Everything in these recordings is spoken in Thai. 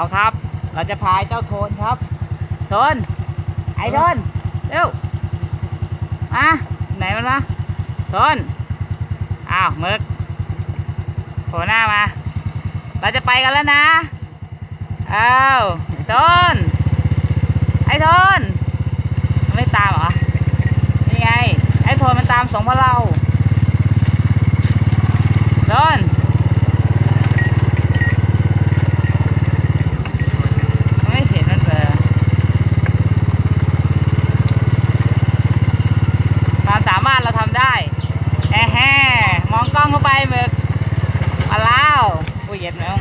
เอาครับ เราจะพายเจ้าโทนครับ โทน ไอ้โทน เร็ว อะ ไหนมันวะโทน อ้าวมึกโผล่หน้ามา เราจะไปกันแล้วนะ อ้าวโทน ไอ้โทน ไม่ตามเหรอ นี่ไง ไอ้โทนมันตามสองพวกเราโทน ไม่เห็นมันเบลอความสามารถเราทำ ได้แอะแฮ่มองกล้องเข้าไปหมึกมาแล้วอุ้ยเย็ดแมว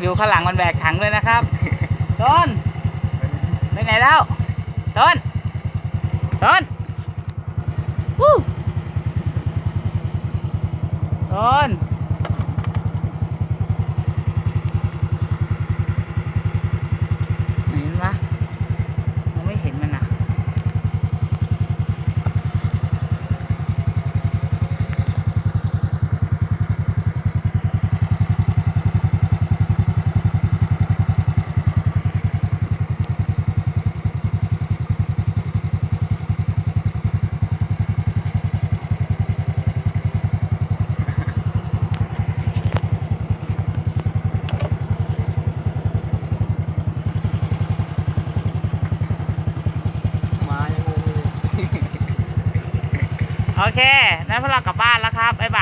วิวข้างหลังมันแบกถังเลยนะครับต้นไปไหนแล้วต้นต้นวู้ต้นมันวะมองไม่เห็นมันอะ มายังงงอยู่ โอเค นั้นพวกเรากลับบ้านแล้วครับ บ๊ายบาย